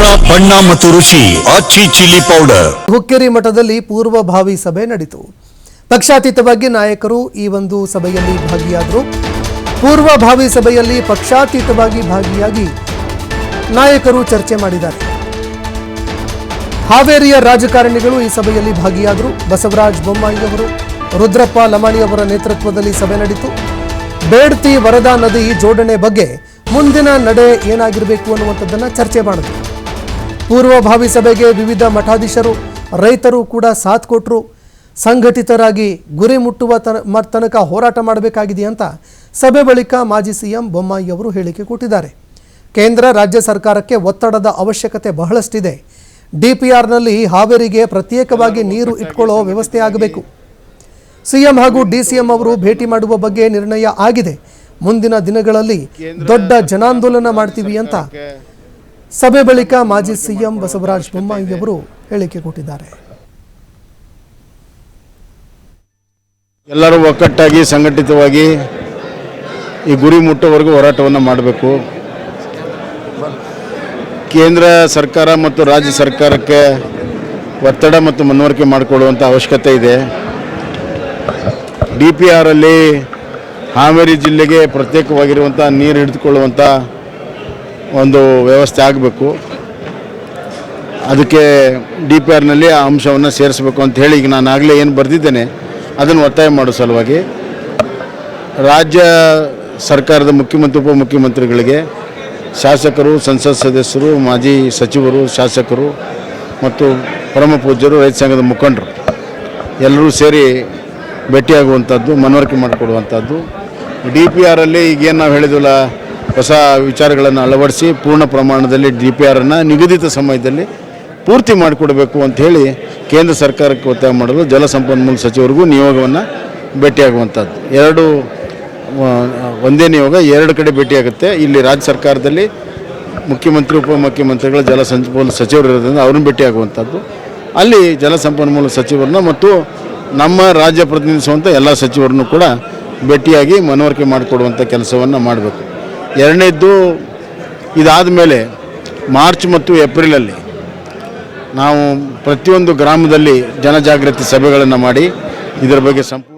ಖಾರ ಬಣ್ಣ ಮತ್ತು ರುಚಿ ಆಚಿ ಚಿಲ್ಲಿ ಪೌಡರ್. ಹುಕ್ಕೇರಿ ಮಠದಲ್ಲಿ ಪೂರ್ವಭಾವಿ ಸಭೆ ನಡೆಯಿತು ಪಕ್ಷಾತೀತವಾಗಿ ನಾಯಕರು ಈ ಒಂದು ಸಭೆಯಲ್ಲಿ ಭಾಗಿಯಾದರು. ಪೂರ್ವಭಾವಿ ಸಭೆಯಲ್ಲಿ ಪಕ್ಷಾತೀತವಾಗಿ ಭಾಗಿಯಾಗಿ ನಾಯಕರು ಚರ್ಚೆ ಮಾಡಿದ್ದಾರೆ. ಹಾವೇರಿಯ ರಾಜಕಾರಣಿಗಳು ಈ ಸಭೆಯಲ್ಲಿ ಭಾಗಿಯಾದರು. ಬಸವರಾಜ ಬೊಮ್ಮಾಯಿ ಅವರು ರುದ್ರಪ್ಪ ಲಮಾಣಿ ಅವರ ನೇತೃತ್ವದಲ್ಲಿ ಸಭೆ ನಡೆಯಿತು ಬೇಡ್ತಿ ವರದಾ ನದಿ ಜೋಡಣೆ ಬಗ್ಗೆ ಮುಂದಿನ ನಡೆ ಏನಾಗಿರಬೇಕು ಅನ್ನುವಂಥದ್ದನ್ನು ಚರ್ಚೆ ಮಾಡಿದ್ರು. ಪೂರ್ವಭಾವಿ ಸಭೆಗೆ ವಿವಿಧ ಮಠಾಧೀಶರು, ರೈತರು ಕೂಡ ಸಾಥ್ ಕೊಟ್ಟರು ಸಂಘಟಿತರಾಗಿ ಗುರಿ ಮುಟ್ಟುವ ತನ ತನಕ ಹೋರಾಟ ಮಾಡಬೇಕಾಗಿದೆ ಅಂತ ಸಭೆ ಬಳಿಕ ಮಾಜಿ ಸಿಎಂ ಬೊಮ್ಮಾಯಿ ಅವರು ಹೇಳಿಕೆ ಕೊಟ್ಟಿದ್ದಾರೆ. ಕೇಂದ್ರ, ರಾಜ್ಯ ಸರ್ಕಾರಕ್ಕೆ ಒತ್ತಡದ ಅವಶ್ಯಕತೆ ಬಹಳಷ್ಟಿದೆ. ಡಿಪಿಆರ್ನಲ್ಲಿ ಹಾವೇರಿಗೆ ಪ್ರತ್ಯೇಕವಾಗಿ ನೀರು ಇಟ್ಕೊಳ್ಳೋ ವ್ಯವಸ್ಥೆ ಆಗಬೇಕು. ಸಿಎಂ ಹಾಗೂ ಡಿಸಿಎಂ ಅವರು ಭೇಟಿ ಮಾಡುವ ಬಗ್ಗೆ ನಿರ್ಣಯ ಆಗಿದೆ. ಮುಂದಿನ ದಿನಗಳಲ್ಲಿ ದೊಡ್ಡ ಜನಾಂದೋಲನ ಮಾಡ್ತೀವಿ ಅಂತ ಸಭೆ ಬಳಿಕ ಮಾಜಿ ಸಿಎಂ ಬಸವರಾಜ ಬೊಮ್ಮಾಯಿ ಅವರು ಹೇಳಿಕೆ ಕೊಟ್ಟಿದ್ದಾರೆ. ಎಲ್ಲರೂ ಒಕ್ಕಟ್ಟಾಗಿ ಸಂಘಟಿತವಾಗಿ ಈ ಗುರಿ ಮುಟ್ಟುವವರೆಗೂ ಹೋರಾಟವನ್ನು ಮಾಡಬೇಕು. ಕೇಂದ್ರ ಸರ್ಕಾರ ಮತ್ತು ರಾಜ್ಯ ಸರ್ಕಾರಕ್ಕೆ ಒತ್ತಡ ಮತ್ತು ಮನವರಿಕೆ ಮಾಡಿಕೊಳ್ಳುವಂಥ ಅವಶ್ಯಕತೆ ಇದೆ. ಡಿ ಪಿ ಆರಲ್ಲಿ ಹಾವೇರಿ ಜಿಲ್ಲೆಗೆ ಪ್ರತ್ಯೇಕವಾಗಿರುವಂಥ ನೀರು ಹಿಡಿದುಕೊಳ್ಳುವಂಥ ಒಂದು ವ್ಯವಸ್ಥೆ ಆಗಬೇಕು. ಅದಕ್ಕೆ ಡಿ ಪಿ ಆರ್ನಲ್ಲಿ ಆ ಅಂಶವನ್ನು ಸೇರಿಸಬೇಕು ಅಂತ ಹೇಳಿ ಈಗ ನಾನು ಆಗಲೇ ಏನು ಬರೆದಿದ್ದೇನೆ, ಅದನ್ನು ಒತ್ತಾಯ ಮಾಡೋ ಸಲುವಾಗಿ. ರಾಜ್ಯ ಸರ್ಕಾರದ ಮುಖ್ಯಮಂತ್ರಿ, ಉಪಮುಖ್ಯಮಂತ್ರಿಗಳಿಗೆ ಶಾಸಕರು, ಸಂಸತ್ ಸದಸ್ಯರು, ಮಾಜಿ ಸಚಿವರು, ಶಾಸಕರು ಮತ್ತು ಪರಮ ಪೂಜ್ಯರು, ರೈತ ಸಂಘದ ಮುಖಂಡರು ಎಲ್ಲರೂ ಸೇರಿ ಭೇಟಿಯಾಗುವಂಥದ್ದು, ಮನವರಿಕೆ ಮಾಡಿಕೊಡುವಂಥದ್ದು. ಡಿ ಪಿ ಆರಲ್ಲಿ ಈಗೇನು ನಾವು ಹೇಳಿದ್ವಲ್ಲ ಹೊಸ ವಿಚಾರಗಳನ್ನು ಅಳವಡಿಸಿ ಪೂರ್ಣ ಪ್ರಮಾಣದಲ್ಲಿ ಡಿ ಪಿ ಆರನ್ನು ನಿಗದಿತ ಸಮಯದಲ್ಲಿ ಪೂರ್ತಿ ಮಾಡಿಕೊಡಬೇಕು ಹೇಳಿ ಕೇಂದ್ರ ಸರ್ಕಾರಕ್ಕೆ ಒತ್ತಾಯ ಮಾಡಲು ಜಲಸಂಪನ್ಮೂಲ ಸಚಿವರಿಗೂ ನಿಯೋಗವನ್ನು ಭೇಟಿಯಾಗುವಂಥದ್ದು. ಎರಡು ಒಂದೇ ನಿಯೋಗ ಎರಡು ಕಡೆ ಭೇಟಿಯಾಗುತ್ತೆ. ಇಲ್ಲಿ ರಾಜ್ಯ ಸರ್ಕಾರದಲ್ಲಿ ಮುಖ್ಯಮಂತ್ರಿ, ಉಪಮುಖ್ಯಮಂತ್ರಿಗಳ ಜಲಸಂಪನ್ಮೂಲ ಸಚಿವರು ಇರೋದ್ರಿಂದ ಅವ್ರನ್ನ ಭೇಟಿಯಾಗುವಂಥದ್ದು. ಅಲ್ಲಿ ಜಲಸಂಪನ್ಮೂಲ ಸಚಿವರನ್ನ ಮತ್ತು ನಮ್ಮ ರಾಜ್ಯ ಪ್ರತಿನಿಧಿಸುವಂಥ ಎಲ್ಲ ಸಚಿವರನ್ನು ಕೂಡ ಭೇಟಿಯಾಗಿ ಮನವರಿಕೆ ಮಾಡಿಕೊಡುವಂಥ ಕೆಲಸವನ್ನು ಮಾಡಬೇಕು. ಎರಡನೇದ್ದು ಇದಾದ ಮೇಲೆ ಮಾರ್ಚ್ ಮತ್ತು ಏಪ್ರಿಲಲ್ಲಿ ನಾವು ಪ್ರತಿಯೊಂದು ಗ್ರಾಮದಲ್ಲಿ ಜನಜಾಗೃತಿ ಸಭೆಗಳನ್ನು ಮಾಡಿ ಇದರ ಬಗ್ಗೆ ಸಂಪೂರ್ಣ